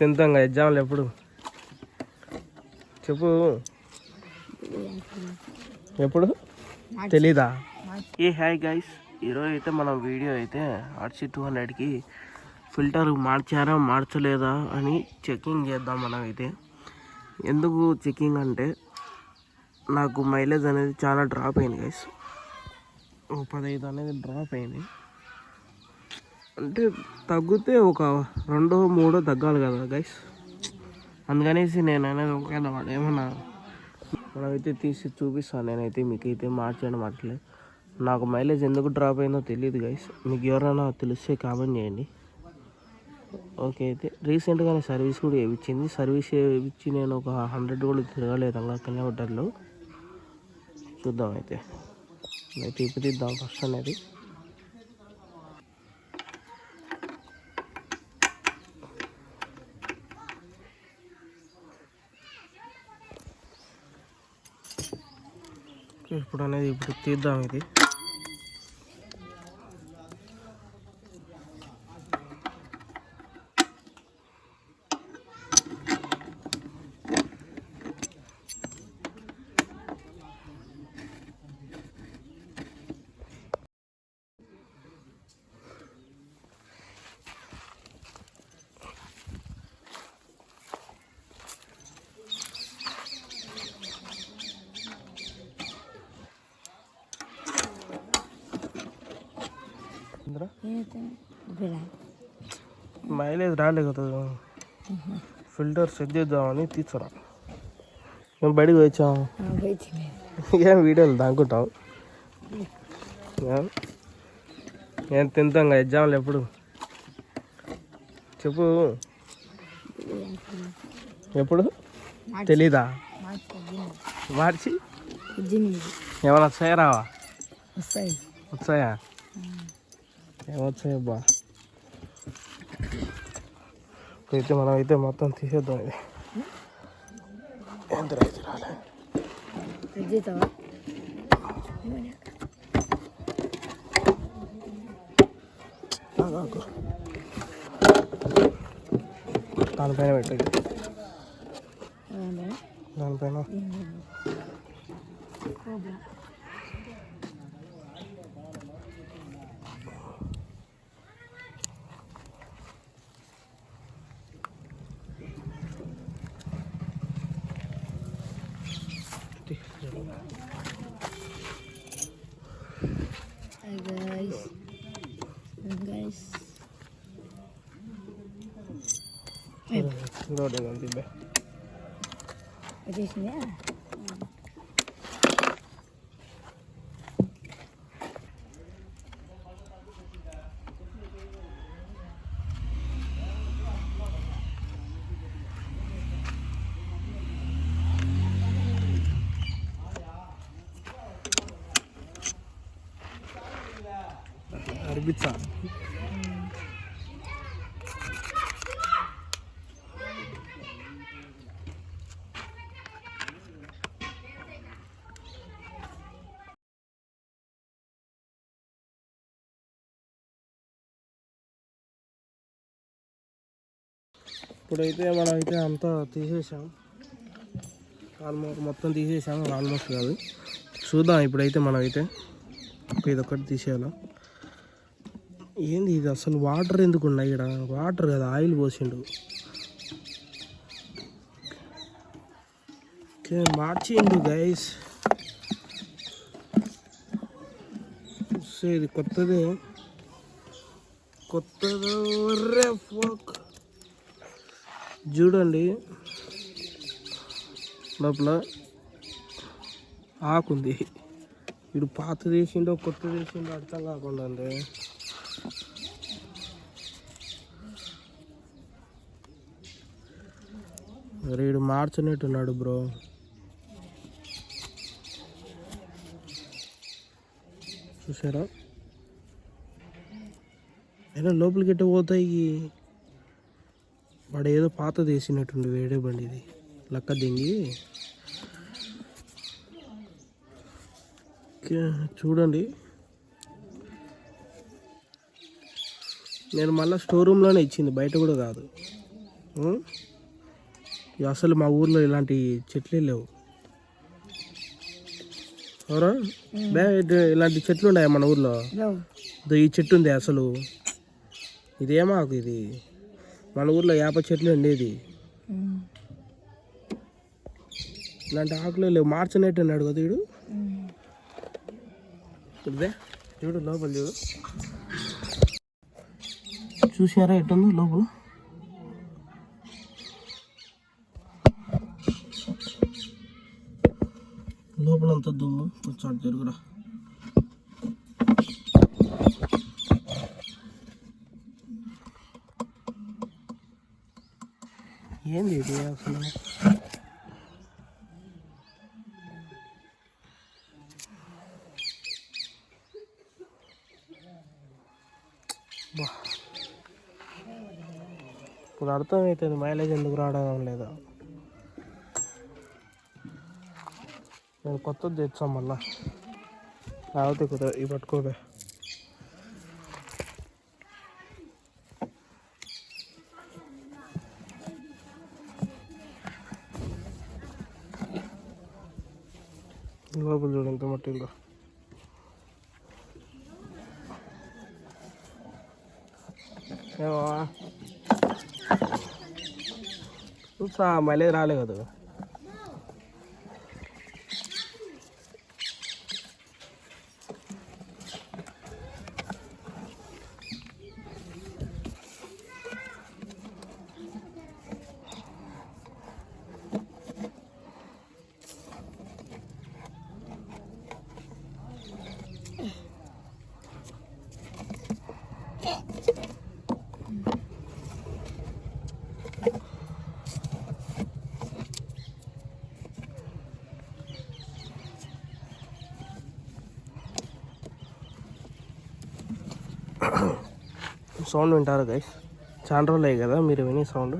Tenth ఇంకా ఎగ్జామ్లు ఎప్పుడు? చెప్పు. ఎప్పుడు? తెలీదా? ఏ హాయ్ గైస్ ఈరోజు అయితే మనం వీడియో అయితే ఆర్సీ టూ హండ్రెడ్కి ఫిల్టర్ మార్చారా మార్చలేదా అని చెకింగ్ చేద్దాం మనం అయితే ఎందుకు చెకింగ్ అంటే నాకు మైలేజ్ అనేది చాలా డ్రాప్ అయింది గైస్ పదహైదు అనేది డ్రాప్ అయింది. అంటే తగ్గితే ఒక రెండో మూడో తగ్గాలి కదా గైస్ అందుకనేసి నేను అనేది ఒకవేళ వాడు ఏమన్నా మనమైతే తీసి చూపిస్తాను నేనైతే మీకు అయితే మార్చేయడం అట్లే. నాకు మైలేజ్ ఎందుకు డ్రాప్ అయిందో తెలియదు గైస్ మీకు ఎవరైనా తెలిస్తే కామెంట్ చేయండి. ఓకే అయితే రీసెంట్గానే సర్వీస్ కూడా వేయించింది సర్వీస్ ఇచ్చి నేను ఒక హండ్రెడ్ కూడా తిరగలేదు అలా కిలోమీటర్లు చూద్దాం అయితే. అయితే ఇప్పుడు తీద్దాం ఫస్ట్ అనేది. ఇప్పుడు అనేది ఇప్పుడు తీద్దాం ఇది. మైలేజ్ రాలే కదా. ఫిల్టర్ సెట్ చేద్దామని తీసుకురా. మేము బయటకు వచ్చాము ఏం వీడియోలు దాక్కుంటావు? ఏం? తింటాం ఎగ్జామ్లు ఎప్పుడు? చెప్పు. ఎప్పుడు? తెలీదా? మార్చి ఏమైనా వచ్చాయా రావా? వస్తాయి. వచ్చాయా ఏమొచ్చాయి అబ్బా అయితే మనం అయితే మొత్తం తీసేద్దాం ఇది. ఎంత రైతు రాలే. దానిపైన పెట్టదు దానిపైన రోడ్ ఉంది బే వచ్చేసిందా అర్బిచ్చా ఇప్పుడైతే మనం అయితే అంతా తీసేసాం. ఆల్మోస్ట్ మొత్తం తీసేసాము ఆల్మోస్ట్ కాదు. చూద్దాం ఇప్పుడైతే మనమైతే ఇదొక్కటి ఇది ఒకటి తీసేయాలా. ఏంది ఇది? అసలు వాటర్ ఎందుకు ఉన్నాయి ఇక్కడ వాటర్ కదా ఆయిల్ పోసిండు. ఓకే మార్చిండు గైస్. ఇది కొత్తది. కొత్తది ఫోక్. చూడండి. లోపల ఆకుంది. ఇప్పుడు పాత తీసిండో కొత్త తీసిండో అర్థం కాకుండా అండి. మరి వీడు మార్చనట్టున్నాడు బ్రో. చూసారా? అయినా లోపలికి ఎట్ట పోతాయి? వాడు ఏదో పాత తీసినట్టుండి వేడే బండి ఇది. లక్క దింగి. చూడండి. నేను మళ్ళీ స్టోర్ రూమ్లోనే ఇచ్చింది బయట కూడా కాదు. అసలు మా ఊర్లో ఇలాంటి చెట్లే లేవు. ఎవరా ఇలాంటి చెట్లు ఉన్నాయా మన ఊర్లో? ఈ చెట్టు ఉంది అసలు. ఇదేమాకు ఇది? మన ఊర్లో వేప చెట్లు ఉండేది. ఇలాంటి ఆకులే లేవు. మార్చనట్టు అన్నాడు కదా వీడు. ఇదే చూడు లోపల చూడు. చూసారా ఎట్టుంది లోపల? లోపలంతా దుమ్ము. కొంచెం జరుగురా ఏంది ఇది అసలు ఇప్పుడు అర్థమవుతుంది మైలేజ్ ఎందుకు రావడం లేదా. నేను కొత్తది తెచ్చాం మళ్ళా. లేకపోతే కుదరదు ఇవి పట్టుకోలే లోపల చూడు ఎంత మట్టిందో ఏమో చూసా మళ్ళీ రాలే కదా సౌండ్ వింటారు గైస్ చాలా రోజులు అయ్యాయి కదా మీరు విని సౌండ్.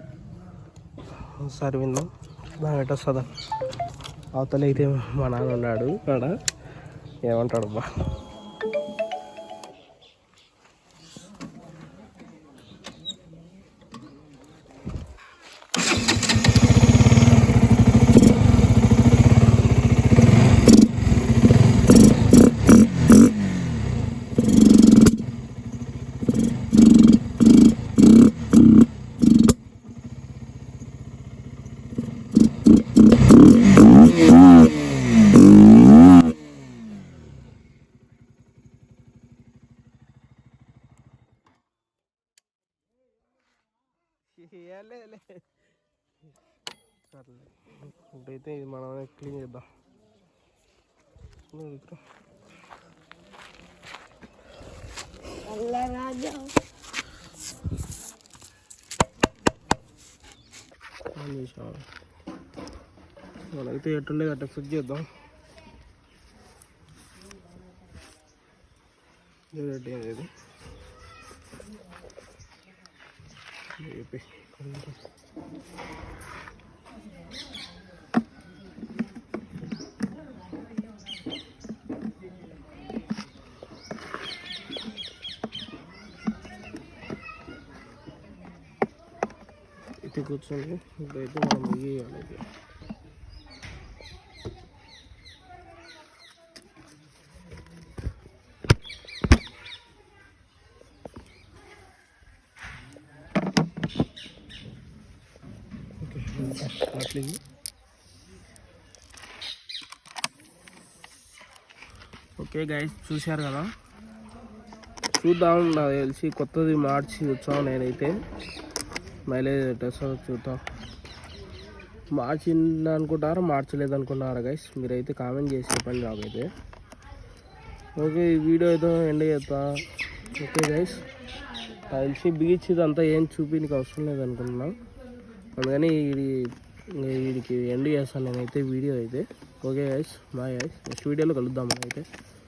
ఒకసారి విందాం. దాని పెట్టొస్తుందా సదా అవతలైతే మా నాన్న ఉన్నాడు. అక్కడ ఏమంటాడు బా ఇప్పుడైతే ఇది మనం క్లీన్ చేద్దాం నువ్వు ఇక్కడ. అల్లా రాజా ఆన్ ఎట్టుండేది అట్లా ఫిట్ చేద్దాం రెడీ అనేది అయితే కూర్చొని ఇప్పుడైతే మనం వేయాలి ఓకే ఓకే గైస్ చూశారు కదా? చూద్దాం నాకు తెలిసి కొత్తది మార్చి వచ్చాను నేనైతే. మైలేజ్ టెస్ట్ చూద్దాం. మార్చింది అనుకుంటారా మార్చలేదు అనుకుంటున్నారా గైస్ మీరైతే కామెంట్ చేసి చెప్పండి నాకైతే. ఓకే ఈ వీడియో ఏదో ఎండ్ చేస్తా. ఓకే గైస్ నాకు తెలిసి బీచ్ ఇదంతా ఏం చూపించడానికి అవసరం లేదు అనుకుంటున్నాను అందుకని ఇది వీడికి ఎండ్ చేస్తాను నేనైతే వీడియో అయితే. Okay guys bye guys next వీడియోలో కలుద్దాం అయితే